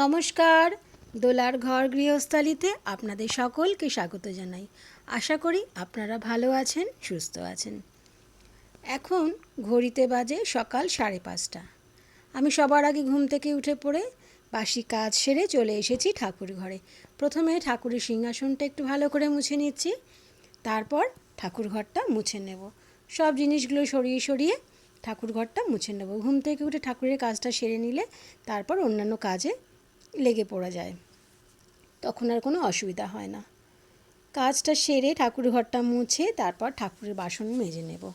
নমস্কার। দোলার ঘর গৃহস্থালিতে আপনাদের সকলকে স্বাগত জানাই। আশা করি আপনারা ভালো আছেন, সুস্থ আছেন। এখন ঘড়িতে বাজে সকাল সাড়ে পাঁচটা। আমি সবার আগে ঘুম থেকে উঠে পড়ে বাসি কাজ সেরে চলে এসেছি ঠাকুর ঘরে। প্রথমে ঠাকুরের সিংহাসনটা একটু ভালো করে মুছে নিচ্ছি, তারপর ঠাকুর ঘরটা মুছে নেব। সব জিনিসগুলো সরিয়ে সরিয়ে ঠাকুর ঘরটা মুছে নেব। ঘুম থেকে উঠে ঠাকুরের কাজটা সেরে নিলে, তারপর অন্যান্য কাজে লেগে পড়া যায়। তখন আর কোনো অসুবিধা হয় না। কাজটা সেরে ঠাকুর ঘরটা মুছে তারপর ঠাকুরের বাসন মেজে নেব।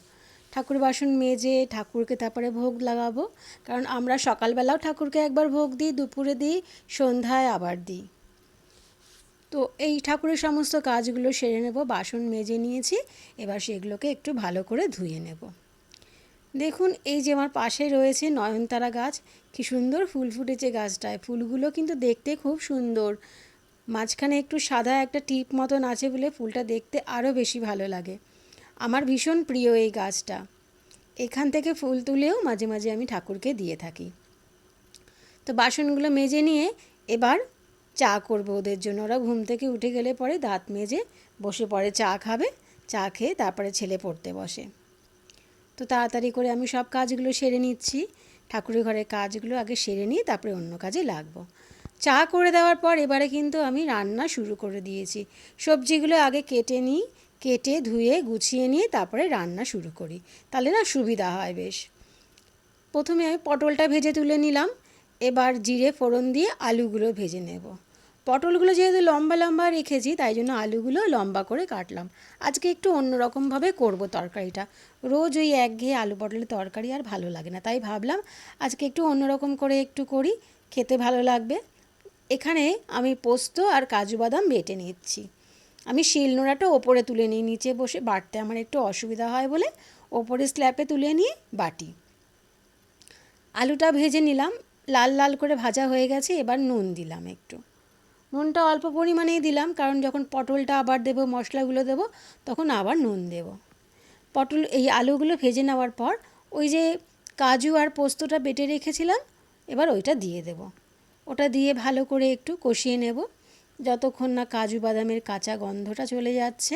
ঠাকুর বাসন মেজে ঠাকুরকে তারপরে ভোগ লাগাবো। কারণ আমরা সকালবেলাও ঠাকুরকে একবার ভোগ দিই, দুপুরে দিই, সন্ধ্যায় আবার দিই। তো এই ঠাকুরের সমস্ত কাজগুলো সেরে নেব, বাসন মেজে নিয়েছি। এবার সেগুলোকে একটু ভালো করে ধুয়ে নেব। দেখুন, এই যে আমার পাশে রয়েছে নয়নতারা গাছ, কি সুন্দর ফুল ফুটেছে গাছটায়। ফুলগুলো কিন্তু দেখতে খুব সুন্দর। মাঝখানে একটু সাদা একটা টিপ মতন আছে বলে ফুলটা দেখতে আরও বেশি ভালো লাগে। আমার ভীষণ প্রিয় এই গাছটা। এখান থেকে ফুল তুলেও মাঝে মাঝে আমি ঠাকুরকে দিয়ে থাকি। তো বাসনগুলো মেজে নিয়ে এবার চা করব ওদের জন্য। ওরা ঘুম থেকে উঠে গেলে পরে দাঁত মেজে বসে পড়ে চা খাবে, চা খেয়ে তারপরে ছেলে পড়তে বসে। তো তাড়াতাড়ি করে আমি সব কাজগুলো সেরে নিচ্ছি। ঠাকুরের ঘরের কাজগুলো আগে সেরে নিয়ে তারপরে অন্য কাজে লাগবো। চা করে দেওয়ার পর এবারে কিন্তু আমি রান্না শুরু করে দিয়েছি। সবজিগুলো আগে কেটে নিই, কেটে ধুয়ে গুছিয়ে নিয়ে তারপরে রান্না শুরু করি। তাহলে না সুবিধা হয় বেশ। প্রথমে আমি পটলটা ভেজে তুলে নিলাম। এবার জিরে ফোড়ন দিয়ে আলুগুলো ভেজে নেব। পটলগুলো যেহেতু লম্বা লম্বা রেখেছি, তাই জন্য আলুগুলো লম্বা করে কাটলাম। আজকে একটু অন্যরকমভাবে করব তরকারিটা। রোজ ওই একঘেয়ে আলু পটলের তরকারি আর ভালো লাগে না। তাই ভাবলাম আজকে একটু অন্যরকম করে একটু করি, খেতে ভালো লাগবে। এখানে আমি পোস্ত আর কাজু বাদাম বেটে নিচ্ছি। আমি শিলনোড়াটা ওপরে তুলে নিই, নিচে বসে বাটতে আমার একটু অসুবিধা হয় বলে ওপরে স্ল্যাপে তুলে নিয়ে বাটি। আলুটা ভেজে নিলাম, লাল লাল করে ভাজা হয়ে গেছে, এবার নুন দিলাম একটু। নুনটা অল্প পরিমাণেই দিলাম, কারণ যখন পটলটা আবার দেবো, মশলাগুলো দেবো, তখন আবার নুন দেব। পটল, এই আলুগুলো ভেজে নেওয়ার পর ওই যে কাজু আর পোস্তটা বেটে রেখেছিলাম, এবার ওইটা দিয়ে দেব। ওটা দিয়ে ভালো করে একটু কষিয়ে নেব, যতক্ষণ না কাজু বাদামের কাঁচা গন্ধটা চলে যাচ্ছে।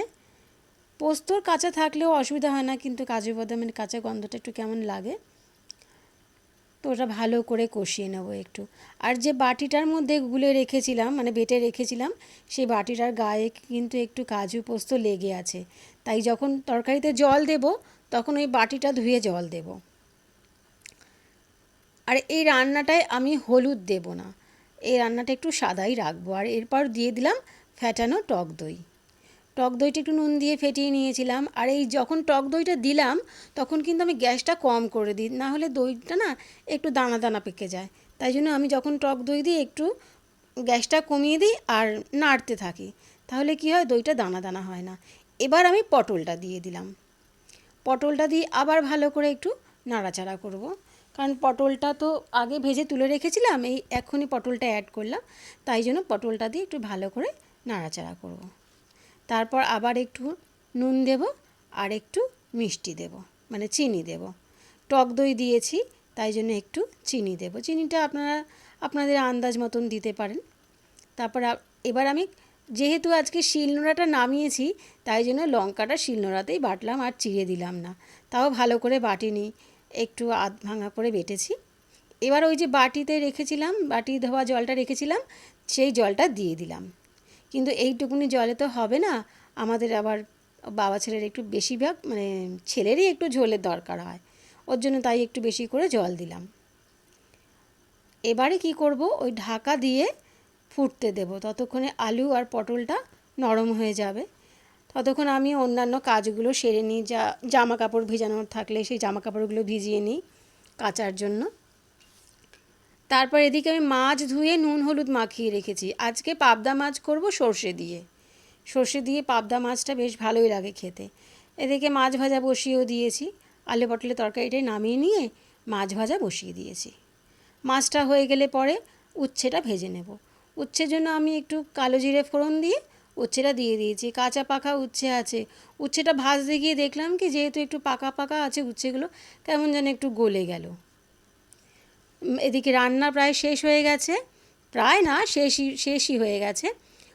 পোস্তর কাঁচা থাকলেও অসুবিধা হয় না, কিন্তু কাজু বাদামের কাঁচা গন্ধটা একটু কেমন লাগে। তো ওটা ভালো করে কষিয়ে নেব একটু। আর যে বাটিটার মধ্যে গুলে রেখেছিলাম মানে বেটে রেখেছিলাম, সেই বাটিটার গায়ে কিন্তু একটু কাজু পোস্ত লেগে আছে। তাই যখন তরকারিতে জল দেব, তখন ওই বাটিটা ধুয়ে জল দেব। আর এই রান্নাটায় আমি হলুদ দেব না। এই রান্নাটা একটু সাদাই রাখব। আর এরপর দিয়ে দিলাম ফ্যাটানো টক দই। টক দইটা একটু নুন দিয়ে ফেটিয়ে নিয়েছিলাম। আর এই যখন টক দইটা দিলাম, তখন কিন্তু আমি গ্যাসটা কম করে দিই। না হলে দইটা না একটু দানা দানা পেকে যায়। তাই জন্য আমি যখন টক দই দিই, একটু গ্যাসটা কমিয়ে দিই আর নাড়তে থাকি। তাহলে কি হয়? দইটা দানা দানা হয় না। এবার আমি পটলটা দিয়ে দিলাম। পটলটা দিয়ে আবার ভালো করে একটু নাড়াচাড়া করব। কারণ পটলটা তো আগে ভেজে তুলে রেখেছিলাম, এই এখনই পটলটা অ্যাড করলাম। তাই জন্য পটলটা দিয়ে একটু ভালো করে নাড়াচাড়া করব। তারপর আবার একটু নুন দেব আর একটু মিষ্টি দেব মানে চিনি দেব। টক দই দিয়েছি, তাই জন্য একটু চিনি দেব। চিনিটা আপনারা, আপনাদের আন্দাজ মতন দিতে পারেন। তারপর এবার আমি যেহেতু আজকে শিলনোড়াটা নামিয়েছি, তাই জন্য লঙ্কাটা শিলনোড়াতেই বাটলাম আর চিড়ে দিলাম না। তাও ভালো করে বাটিনি, একটু আধ ভাঙা করে বেটেছি। এবার ওই যে বাটিতে রেখেছিলাম, বাটি ধোয়া জলটা রেখেছিলাম, সেই জলটা দিয়ে দিলাম। কিন্তু এইটুকুনি জলে তো হবে না। আমাদের আবার বাবা ছেলের একটু বেশিরভাগ মানে ছেলেরই একটু ঝোলের দরকার হয়। ওর জন্য তাই একটু বেশি করে জল দিলাম। এবারে কি করব? ওই ঢাকা দিয়ে ফুটতে দেব। ততক্ষণে আলু আর পটলটা নরম হয়ে যাবে। ততক্ষণ আমি অন্যান্য কাজগুলো সেরে নিই। যা জামা কাপড় ভেজানোর থাকলে সেই জামা কাপড়গুলো ভিজিয়ে নিই কাচার জন্য। তারপর এদিকে আমি মাছ ধুয়ে নুন হলুদ মাখিয়ে রেখেছি। আজকে পাবদা মাছ করব সর্ষে দিয়ে। সর্ষে দিয়ে পাবদা মাছটা বেশ ভালোই লাগে খেতে। এদিকে মাছ ভাজা বসিয়েও দিয়েছি। আলু পটলের তরকারিটাই নামিয়ে নিয়ে মাছ ভাজা বসিয়ে দিয়েছি। মাছটা হয়ে গেলে পরে উচ্ছেটা ভেজে নেব। উচ্ছের জন্য আমি একটু কালো জিরে ফোড়ন দিয়ে উচ্ছেটা দিয়ে দিয়েছি। কাঁচা পাকা উচ্ছে আছে। উচ্ছেটা ভাজতে গিয়ে দেখলাম কি, যেহেতু একটু পাকা পাকা আছে উচ্ছেগুলো, কেমন যেন একটু গলে গেল। এদিকে রান্না প্রায় শেষ হয়ে গেছে। প্রায় না, শেষই শেষই হয়ে গেছে।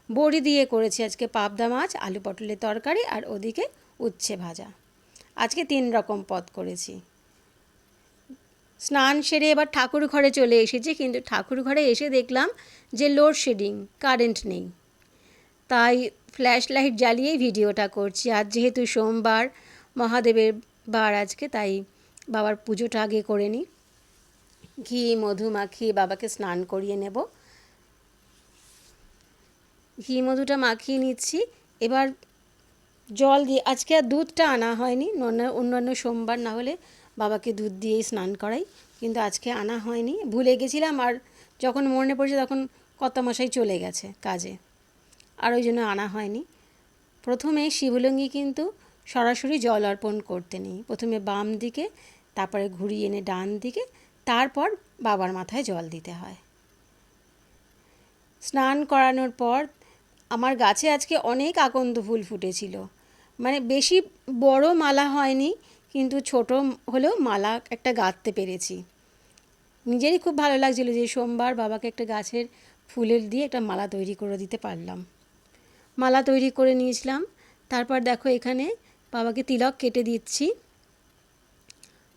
বড়ি দিয়ে করেছি আজকে পাবদা মাছ, আলু পটলের তরকারি আর ওদিকে উচ্ছে ভাজা। আজকে তিন রকম পদ করেছি। স্নান সেরে এবার ঠাকুর ঘরে চলে এসেছি, কিন্তু ঠাকুর ঘরে এসে দেখলাম যে লোডশেডিং কারেন্ট নেই। তাই ফ্ল্যাশ লাইট জ্বালিয়েই ভিডিওটা করছি। আজ যেহেতু সোমবার, মহাদেবের বার আজকে, তাই বাবার পুজোটা আগে করে নিই। ঘি মধু মাখিয়ে বাবাকে স্নান করিয়ে নেব। ঘি, মধুটা মাখিয়ে নিচ্ছি। এবার জল দিয়ে, আজকে আর দুধটা আনা হয়নি, অন্য- অন্যান্য সোমবার না হলে বাবাকে দুধ দিয়েই স্নান করাই, কিন্তু আজকে আনা হয়নি। ভুলে গেছিলাম আর যখন মনে পড়েছে তখন কত মশাই চলে গেছে কাজে, আর ওই জন্য আনা হয়নি। প্রথমে শিবলিঙ্গি কিন্তু সরাসরি জল অর্পণ করতে নেই। প্রথমে বাম দিকে, তারপরে ঘুরিয়ে এনে ডান দিকে তারপর বাবার মাথায় জল দিতে হয়। স্নান করানোর পর আমার গাছে আজকে অনেক আকন্দ ফুল ফুটেছিল। মানে বেশি বড় মালা হয়নি, কিন্তু ছোট হলেও মালা একটা গাঁথতে পেরেছি। নিজেরই খুব ভালো লাগছিল যে সোমবার বাবাকে একটা গাছের ফুলের দিয়ে একটা মালা তৈরি করে দিতে পারলাম। মালা তৈরি করে নিয়েছিলাম। তারপর দেখো এখানে বাবাকে তিলক কেটে দিচ্ছি।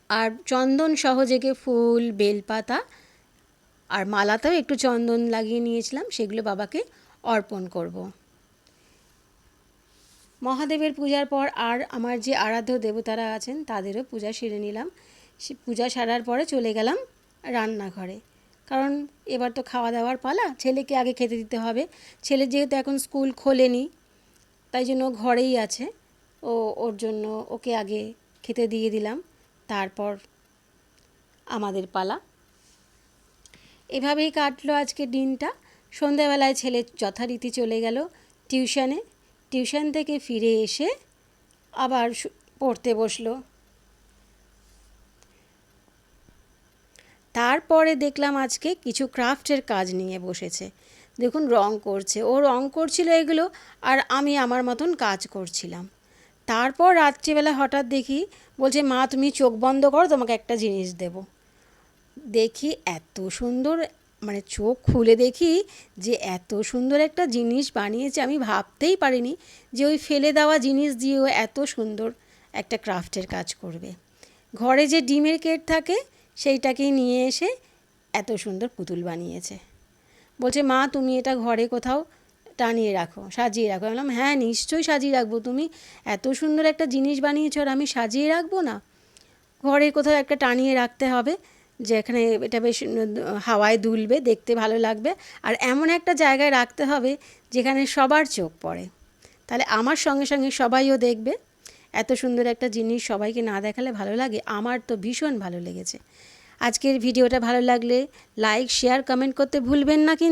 আর চন্দন সহযোগে ফুল, বেলপাতা আর মালাতেও একটু চন্দন লাগিয়ে নিয়েছিলাম, সেগুলো বাবাকে অর্পণ করব। মহাদেবের পূজার পর আর আমার যে আরাধ্য দেবতারা আছেন, তাদেরও পূজা সেরে নিলাম। সে পূজা সারার পরে চলে গেলাম রান্নাঘরে। কারণ এবার তো খাওয়া দাওয়ার পালা, ছেলেকে আগে খেতে দিতে হবে। ছেলে যেহেতু এখন স্কুল খোলেনি, তাই জন্য ঘরেই আছে। ও, ওর জন্য ওকে আগে খেতে দিয়ে দিলাম। তারপর আমাদের পালা। এভাবেই কাটলো আজকে দিনটা। সন্ধ্যাবেলায় ছেলে যথারীতি চলে গেল টিউশনে। টিউশন থেকে ফিরে এসে আবার পড়তে বসল। তারপরে দেখলাম আজকে কিছু ক্রাফটের কাজ নিয়ে বসেছে। দেখুন রং করছে। ও রং করছিল এগুলো আর আমি আমার মতন কাজ করছিলাম। তারপর রাত্রিবেলা হঠাৎ দেখি, বলছে, মা, তুমি চোখ বন্ধ করো, তোমাকে একটা জিনিস দেবো। দেখি এত সুন্দর মানে চোখ খুলে দেখি যে এত সুন্দর একটা জিনিস বানিয়েছে, আমি ভাবতেই পারিনি যে ওই ফেলে দেওয়া জিনিস দিয়েও এত সুন্দর একটা ক্রাফটের কাজ করবে। ঘরে যে ডিমের কেট থাকে, সেইটাকেই নিয়ে এসে এত সুন্দর পুতুল বানিয়েছে। বলছে, মা, তুমি এটা ঘরে কোথাও টানিয়ে রাখো, সাজিয়ে রাখো। বললাম হ্যাঁ নিশ্চয়ই সাজিয়ে রাখব। তুমি এত সুন্দর একটা জিনিস বানিয়েছো আর আমি সাজিয়ে রাখব না। ঘরে কোথাও একটা টানিয়ে রাখতে হবে, যেখানে এটা বেশ হাওয়ায় দুলবে, দেখতে ভালো লাগবে। আর এমন একটা জায়গায় রাখতে হবে, যেখানে সবার চোখ পড়ে। তাহলে আমার সঙ্গে সঙ্গে সবাইও দেখবে। এত সুন্দর একটা জিনিস সবাইকে না দেখালে ভালো লাগে। আমার তো ভীষণ ভালো লেগেছে। আজকের ভিডিওটা ভালো লাগলে, লাইক, শেয়ার, কমেন্ট করতে ভুলবেন না কিন্তু।